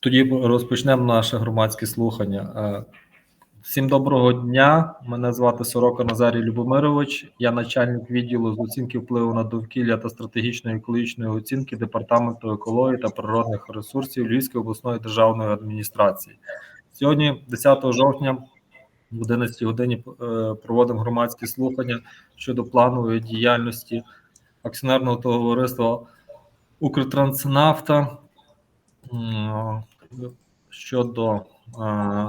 Тоді розпочнемо наше громадське слухання. Е, Всім доброго дня. Мене звати Сорока Назарій Любомирович. Я начальник відділу з оцінки впливу на довкілля та стратегічної екологічної оцінки департаменту екології та природних ресурсів Львівської обласної державної адміністрації. Сьогодні, 10 жовтня, в 11 годині е, проводимо громадські слухання щодо планової діяльності акціонерного товариства Укртранснафта щодо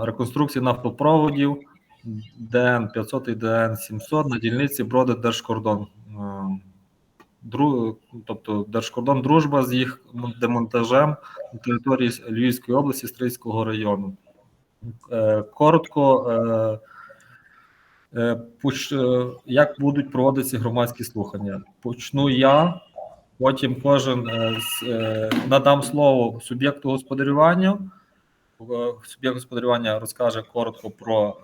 реконструкції нафтопроводів ДН 500 і ДН 700 на дільниці Броди Держкордон. Дру, тобто Держкордон Дружба з їх демонтажем на території Львівської області Стрийського району. Е, Коротко, е, е, як будуть проводитися громадські слухання? Почну я, потім кожен е, е, надам слово суб'єкту господарювання. Е, Суб'єкт господарювання розкаже коротко про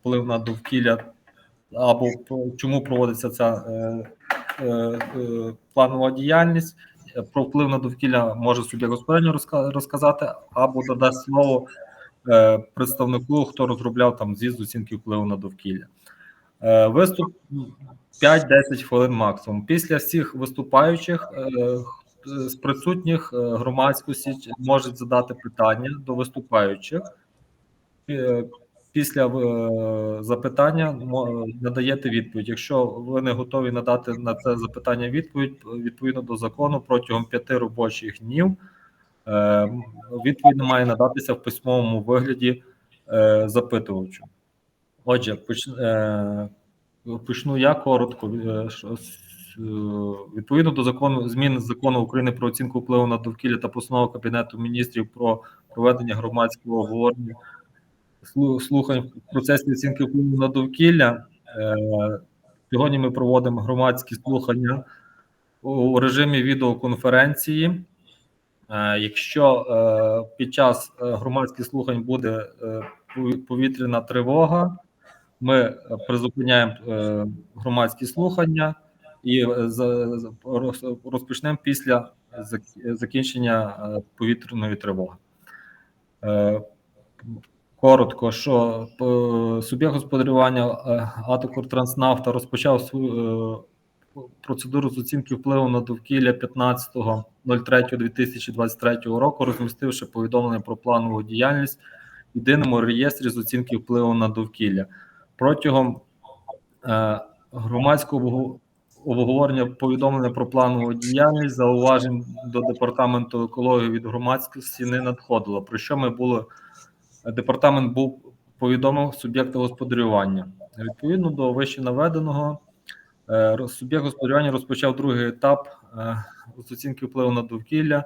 вплив на довкілля або чому проводиться ця планова діяльність. Про вплив на довкілля може суб'єкт господарювання розка- розказати, або додасть слово представнику, хто розробляв там з'їзд з оцінки впливу на довкілля. Е, Виступ 5-10 хвилин максимум. Після всіх виступаючих е, з присутніх е, громадськості можуть задати питання до виступаючих. Після запитання надаєте відповідь. Якщо ви не готові надати на це запитання відповідь, відповідно до закону протягом п'яти робочих днів відповідь має надатися в письмовому вигляді запитувачу. Отже, е, почну я коротко. Е, е, Відповідно до закону змін закону України про оцінку впливу на довкілля та постанови Кабінету міністрів про проведення громадського обговорення слу- слухань в процесі оцінки впливу на довкілля. Сьогодні ми проводимо громадські слухання у режимі відеоконференції. Якщо під час громадських слухань буде повітряна тривога, ми е, призупиняємо е, громадські слухання і е, розпочнемо після закінчення повітряної тривоги. Коротко, що суб'єкт господарювання Атокортранснавта розпочав свою процедуру з оцінки впливу на довкілля 15.03.2023 року, розмістивши повідомлення про планову діяльність в єдиному реєстрі з оцінки впливу на довкілля. Протягом е, громадського обговорення повідомлення про планову діяльність зауважень до департаменту екології від громадськості не надходило. Про що ми були департамент був повідомив суб'єкта господарювання. Відповідно до вище наведеного, е, суб'єкт господарювання розпочав другий етап е, з оцінки впливу на довкілля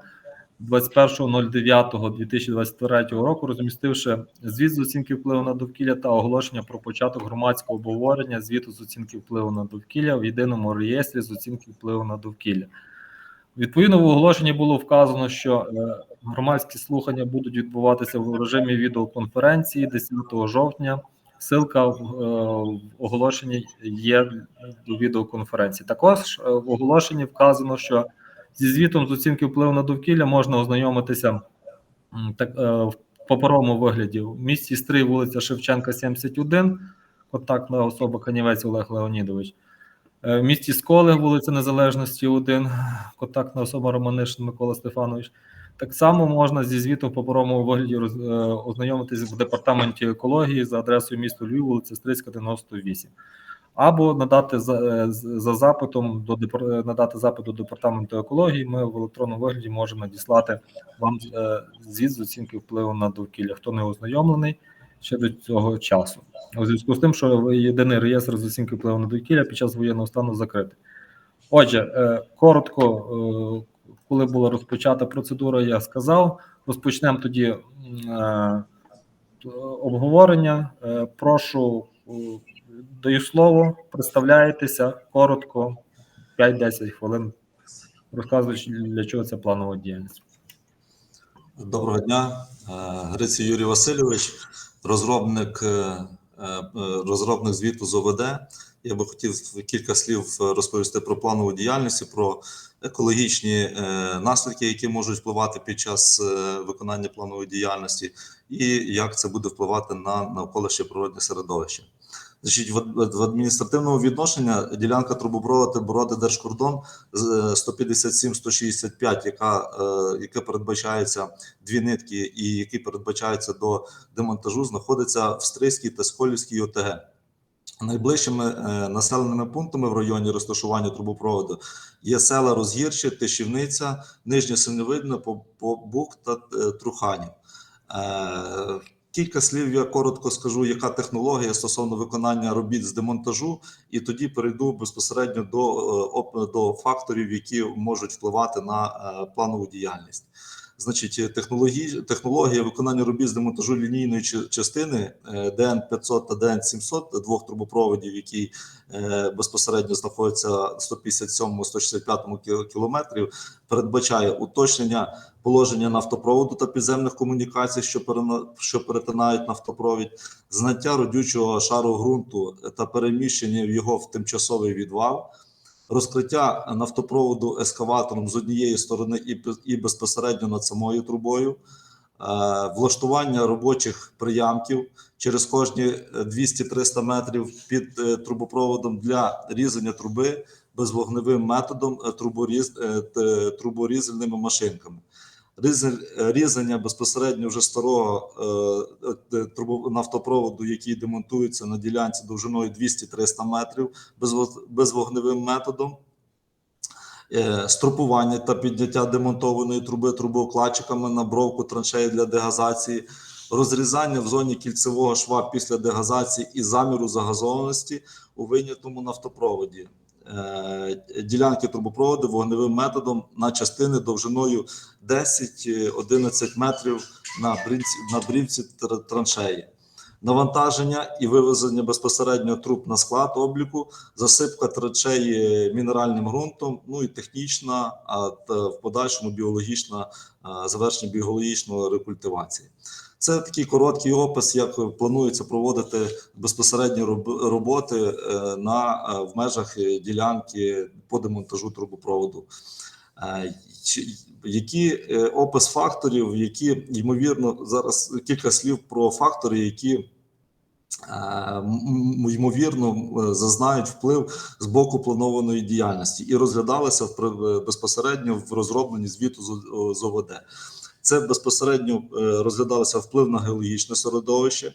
21.09.2023 року, розмістивши звіт з оцінки впливу на довкілля та оголошення про початок громадського обговорення звіту з оцінки впливу на довкілля в єдиному реєстрі з оцінки впливу на довкілля. Відповідно, в оголошенні було вказано, що е, громадські слухання будуть відбуватися в режимі відеоконференції 10 жовтня. Ссылка в, е, в оголошенні є до відеоконференції. Також е, в оголошенні вказано, що зі звітом з оцінки впливу на довкілля можна ознайомитися так, е, в паперовому вигляді в місті Стрий, вулиця Шевченка, 71, контактна особа Канівець Олег Леонідович. Е, В місті Сколи, вулиця Незалежності, 1, контактна особа Романишин Микола Стефанович. Так само можна зі звітом в паперовому вигляді роз- е, ознайомитись в департаменті екології за адресою міста Львів, вулиця Стрийська, 98. Або надати за, е, за запитом до е, надати запит до департаменту екології. Ми в електронному вигляді можемо надіслати вам е, звіт з оцінки впливу на довкілля. Хто не ознайомлений ще до цього часу. У зв'язку з тим, що єдиний реєстр з оцінки впливу на довкілля під час воєнного стану закритий. Отже, коротко, коли була розпочата процедура, я сказав. Розпочнемо тоді обговорення. Прошу, даю слово, представляєтеся коротко, 5-10 хвилин. Розказуючи, для чого це планова діяльність. Доброго дня, Е, Грицій Юрій Васильович, розробник, е, е, розробник звіту з ОВД. Я би хотів кілька слів розповісти про планову діяльність про екологічні наслідки, які можуть впливати під час виконання планової діяльності, і як це буде впливати на навколишнє природне середовище. Значить, в ад- в адміністративному відношенні ділянка трубопроводу Бороди Держкордон з 157-165, яка, е, яке передбачається дві нитки, і які передбачаються до демонтажу, знаходиться в Стрийській та Сколівській ОТГ. Найближчими е, населеними пунктами в районі розташування трубопроводу є села Розгірче, Тишівниця, Нижнє Синевидне, Побук та е, Труханів. Кілька слів я коротко скажу, яка технологія стосовно виконання робіт з демонтажу, і тоді перейду безпосередньо до, е, до факторів, які можуть впливати на е, планову діяльність. Значить, технології, технологія виконання робіт з демонтажу лінійної частини е, ДН 500 та ДН 700 двох трубопроводів, які е, безпосередньо знаходяться 157-165 кілометрів, передбачає уточнення положення нафтопроводу та підземних комунікацій, що перетинають нафтопровід, знаття родючого шару ґрунту та переміщення його в тимчасовий відвал, розкриття нафтопроводу ескаватором з однієї сторони і, і безпосередньо над самою трубою, е, влаштування робочих приямків через кожні е, 200-300 метрів під е, трубопроводом для різання труби безвогневим методом е, труборіз, е, труборізальними машинками. Е, Різання безпосередньо вже старого е, е, нафтопроводу, який демонтується на ділянці довжиною 200-300 метрів безво- безвогневим методом. Струпування та підняття демонтованої труби трубоукладчиками на бровку траншеї для дегазації, розрізання в зоні кільцевого шва після дегазації і заміру загазованості у вийнятому нафтопроводі. Е, Ділянки трубопроводу вогневим методом на частини довжиною 10-11 метрів на брівці, на брівці траншеї. Навантаження і вивезення безпосередньо труб на склад обліку, засипка траншеї мінеральним ґрунтом, ну і технічна, а в подальшому біологічна завершення біологічної рекультивації. Це такий короткий опис, як планується проводити безпосередні роботи е, на е, в межах ділянки по демонтажу трубопроводу. Е, Які опис факторів, які ймовірно зараз кілька слів про фактори, які ймовірно зазнають вплив з боку планованої діяльності і розглядалися в безпосередньо в розробленні звіту з ОВД. Це безпосередньо е, розглядалося вплив на геологічне середовище,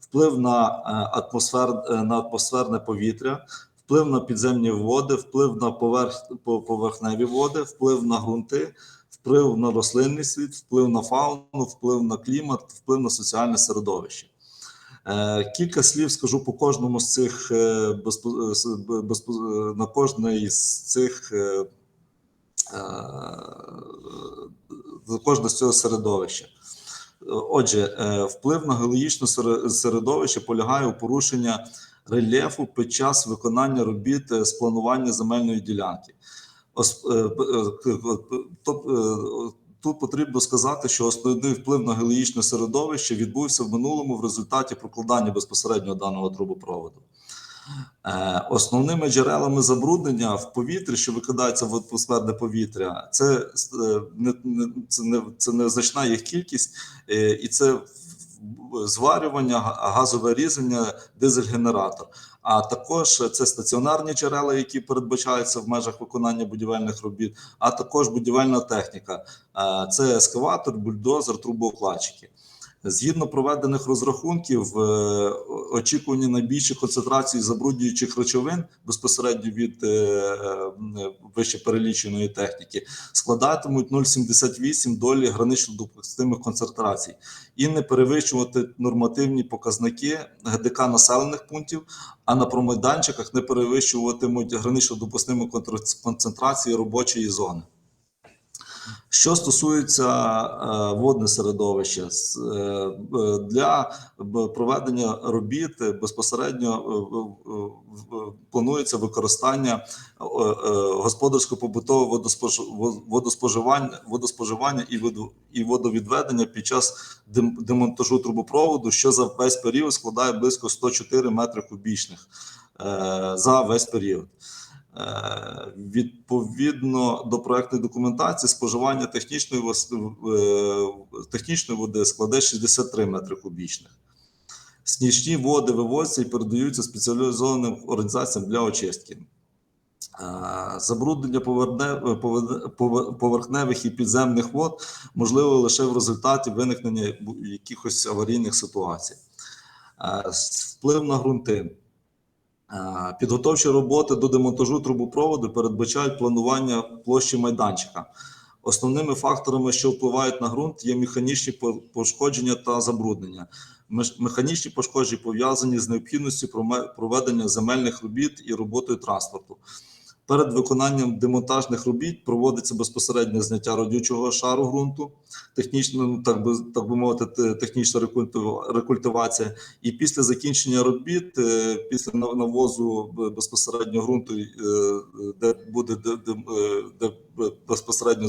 вплив на е, атмосфер е, на атмосферне повітря, вплив на підземні води, вплив на поверх поверхневі води, вплив на ґрунти, вплив на рослинний світ, вплив на фауну, вплив на клімат, вплив на соціальне середовище. Кілька слів скажу по кожному з цих на кожний з цих кожне з цього середовища. Отже, е, вплив на геологічне середовище полягає у порушення рельєфу під час виконання робіт е, з планування земельної ділянки. Е, Тут потрібно сказати, що основний вплив на геологічне середовище відбувся в минулому в результаті прокладання безпосередньо даного трубопроводу. Е, Основними джерелами забруднення в повітрі, що викидається в атмосферне повітря, це, е, не, це, не, це незначна їх кількість, е, і це зварювання, газове різання, дизель-генератор. А також це стаціонарні джерела, які передбачаються в межах виконання будівельних робіт, а також будівельна техніка. Це ескаватор, бульдозер, трубоукладчики. Згідно проведених розрахунків, е, очікувані найбільші концентрації забруднюючих речовин безпосередньо від е, е, вище переліченої техніки складатимуть 0,78 долі гранично допустимих концентрацій і не перевищувати нормативні показники ГДК населених пунктів, а на промайданчиках не перевищуватимуть гранично допустимі концентрації робочої зони. Що стосується е, водне середовище, е, е, для проведення робіт безпосередньо планується використання господарсько-побутового водоспож- водоспоживання, водоспоживання і водовідведення під час дем- демонтажу трубопроводу, що за весь період складає близько 104 метри кубічних за весь період. Е, Відповідно до проектної документації, споживання технічної, е, технічної води складе 63 метри кубічних. Снічні води вивозяться і передаються спеціалізованим організаціям для очистки. Е, Забруднення поверхневих і підземних вод можливо лише в результаті виникнення якихось аварійних ситуацій. Вплив на ґрунти. Е, Підготовчі роботи до демонтажу трубопроводу передбачають планування площі майданчика. Основними факторами, що впливають на ґрунт, є механічні пошкодження та забруднення. Механічні пошкодження пов'язані з необхідністю проведення земельних робіт і роботою транспорту. Перед виконанням демонтажних робіт проводиться безпосереднє зняття родючого шару ґрунту, технічно, ну, так би так би мовити, технічна рекультива- рекультивація. І після закінчення робіт, е, після навозу безпосередньо ґрунту, е, де буде де, де, е, де безпосередньо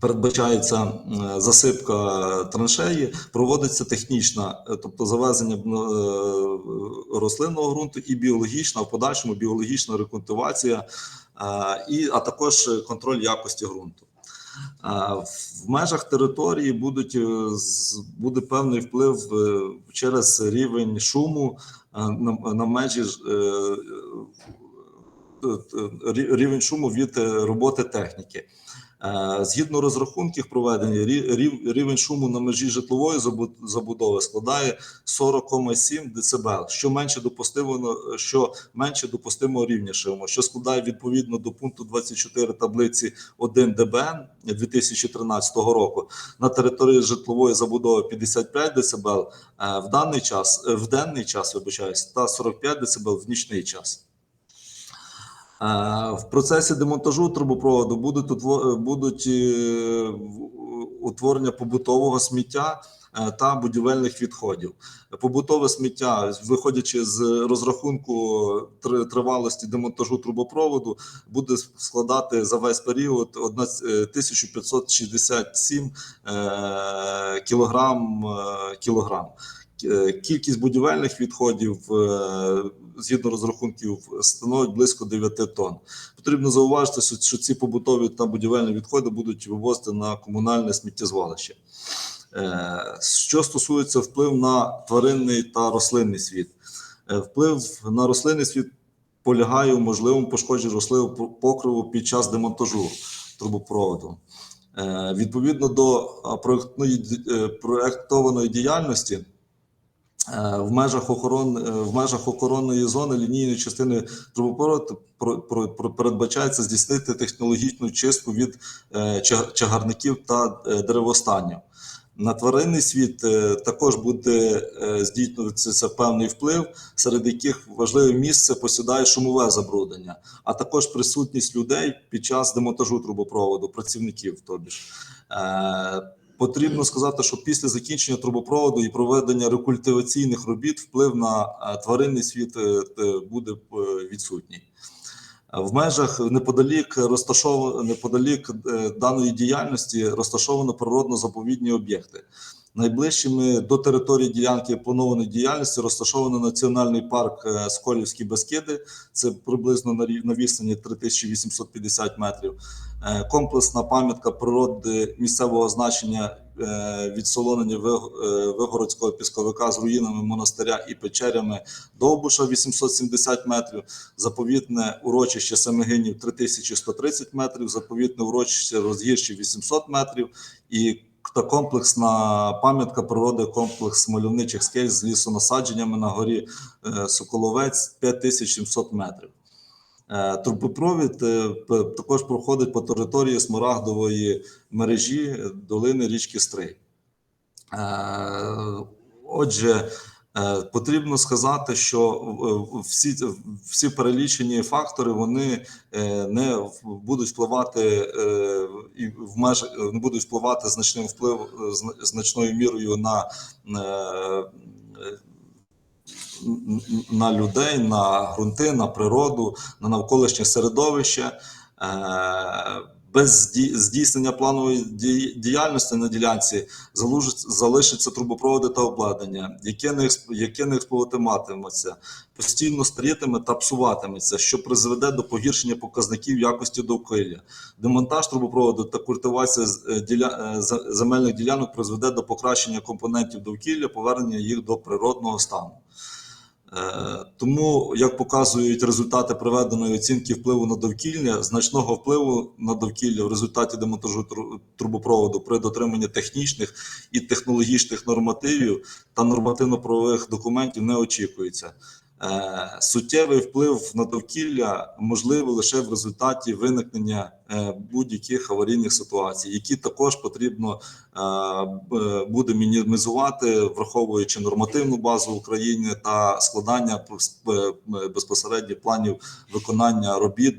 передбачається е, засипка траншеї, проводиться технічна, е, тобто завезення е, рослинного ґрунту і біологічна, в подальшому біологічна рекультивація, і, а також контроль якості ґрунту. В межах території будуть, буде певний вплив через рівень шуму на, на межі рівень шуму від роботи техніки. Згідно розрахунків проведення, рі- рівень шуму на межі житлової забу- забудови складає 40,7 дБ, що менше допустимо, що менше допустимого рівня шуму, що складає відповідно до пункту 24 таблиці 1 ДБН 2013 року. На території житлової забудови 55 дБ е, в даний час, е, в денний час, вибачаюсь, та 45 дБ в нічний час. Е, В процесі демонтажу трубопроводу будуть будуть е, утворення побутового сміття е, та будівельних відходів. Побутове сміття, виходячи з розрахунку тривалості демонтажу трубопроводу, буде складати за весь період е, 1567 е, кілограм. е, кілограм. Е, Кількість будівельних відходів е, згідно розрахунків становить близько 9 тонн. Потрібно зауважити, що- ці побутові та будівельні відходи будуть вивозити на комунальне сміттєзвалище. Е, Що стосується вплив на тваринний та рослинний світ, вплив на рослинний світ полягає у можливому пошкодженні рослинного покриву під час демонтажу трубопроводу. Відповідно до проектованої діяльності. Е, В межах охорон е, в межах охоронної зони лінійної частини трубопроводу про- про- про- передбачається здійснити технологічну чистку від е, чагарників та деревостанів. На тваринний світ також буде здійснюватися певний вплив, серед яких важливе місце посідає шумове забруднення, а також присутність людей під час демонтажу трубопроводу, працівників. Тобі ж потрібно сказати, що після закінчення трубопроводу і проведення рекультиваційних робіт вплив на е, тваринний світ е, буде е, відсутній. В межах неподалік розташовано неподалік даної діяльності розташовано природно-заповідні об'єкти. Найближчими до території ділянки планованої діяльності розташовано національний парк Сколівські Бескиди. Це приблизно на відстані 3850 метрів. Е, Комплексна пам'ятка природи місцевого значення е, відсолонення е, Вигородського пісковика з руїнами монастиря і печерями Довбуша 870 метрів заповітне урочище Семигинів 3130 метрів, заповітне урочище Розгірші 800 метрів і та комплексна пам'ятка природи, комплекс мальовничих скель з лісонасадженнями на горі Соколовець 5700 метрів. Е, Трубопровід е, також проходить по території Смарагдової мережі долини річки Стрий. Е, Отже, Потрібно сказати, що всі, всі перелічені фактори вони не будуть впливати і в межах не будуть впливати значним вплив е, значною мірою на, на людей, на ґрунти, на природу, на навколишнє середовище. Е, Без здійснення планової діяльності на ділянці залишаться трубопроводи та обладнання, яке не, експлуатуватиметься, постійно старітиме та псуватиметься, що призведе до погіршення показників якості довкілля. Демонтаж трубопроводу та культивація е, діля... е, земельних ділянок призведе до покращення компонентів довкілля, повернення їх до природного стану. Е, Тому, як показують результати проведеної оцінки впливу на довкілля, значного впливу на довкілля в результаті демонтажу трубопроводу при дотриманні технічних і технологічних нормативів та нормативно-правових документів не очікується. Е, Суттєвий вплив на довкілля можливий лише в результаті виникнення е, будь-яких аварійних ситуацій, які також потрібно е, буде мінімізувати, враховуючи нормативну базу України та складання пос- безпосередньо планів виконання робіт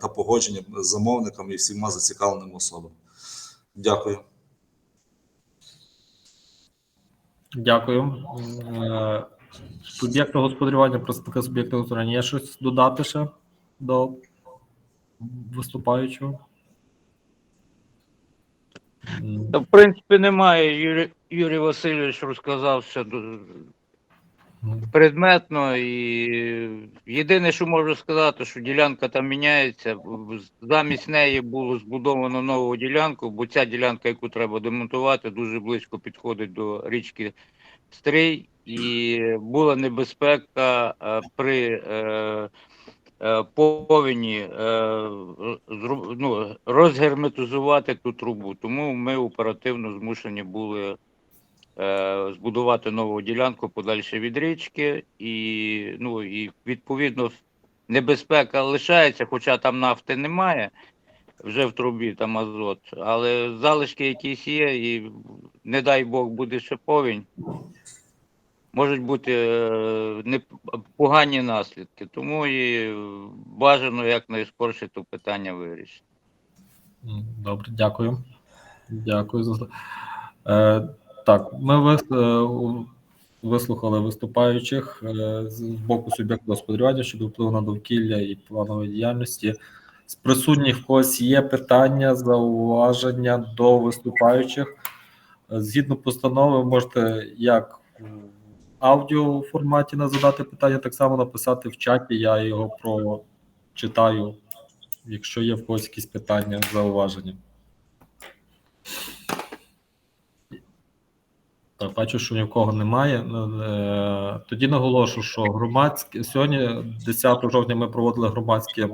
та погодження з замовниками і всіма зацікавленими особами. Дякую. Дякую. Суб'єкту господарювання, представника суб'єкту господарювання, є щось додати ще до виступаючого? Та, в принципі, немає. Юрій, Юрій Васильович розказав все предметно. І єдине, що можу сказати, що ділянка там міняється. Замість неї було збудовано нову ділянку, бо ця ділянка, яку треба демонтувати, дуже близько підходить до річки Стрий, і була небезпека е, при е, е, повені е, ну, розгерметизувати ту трубу. Тому ми оперативно змушені були збудувати нову ділянку подальше від річки, і, ну, і відповідно небезпека лишається, хоча там нафти немає. Вже в трубі там азот, але залишки якісь є, і не дай Бог буде ще повінь. Можуть бути е, не погані наслідки, тому і бажано якнайскорше то питання вирішити. Добре, дякую. Дякую за е, так. Ми вис, е, вислухали виступаючих е, з боку суб'єкту господарювання щодо впливу на довкілля і планової діяльності. З присутніх в когось є питання, зауваження до виступаючих. Е, Згідно постанови, можете як аудіо форматі на- задати питання, так само написати в чаті. Я його прочитаю, якщо є в когось якісь питання, зауваження. Так, бачу, що ні в кого немає. Е, Тоді наголошу, що громадське сьогодні, 10 жовтня, ми проводили громадське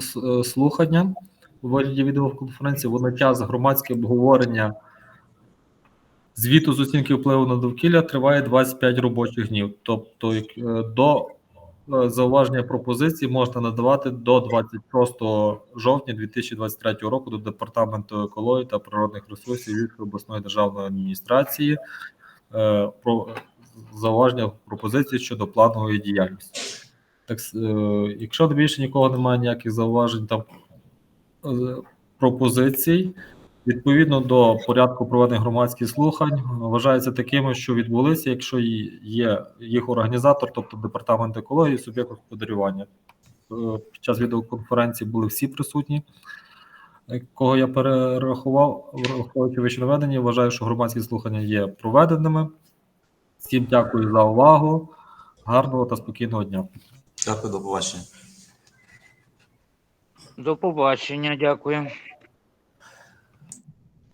с- слухання у вигляді відеоконференції. Водночас громадське обговорення звіту з оцінки впливу на довкілля триває 25 робочих днів. Тобто, е, до е, зауваження пропозицій можна надавати до 26 жовтня 2023 року до департаменту екології та природних ресурсів Львівської обласної державної адміністрації е, про зауваження пропозиції щодо планової діяльності. Так, якщо більше нікого немає ніяких зауважень там пропозицій, відповідно до порядку проведення громадських слухань, вважається такими, що відбулися, якщо є їх організатор, тобто департамент екології, суб'єкт господарювання. Е, Під час відеоконференції були всі присутні. Е, Кого я перерахував, враховуючи вище наведені, вважаю, що громадські слухання є проведеними. Всім дякую за увагу. Гарного та спокійного дня. Дякую, до побачення. До побачення, дякую.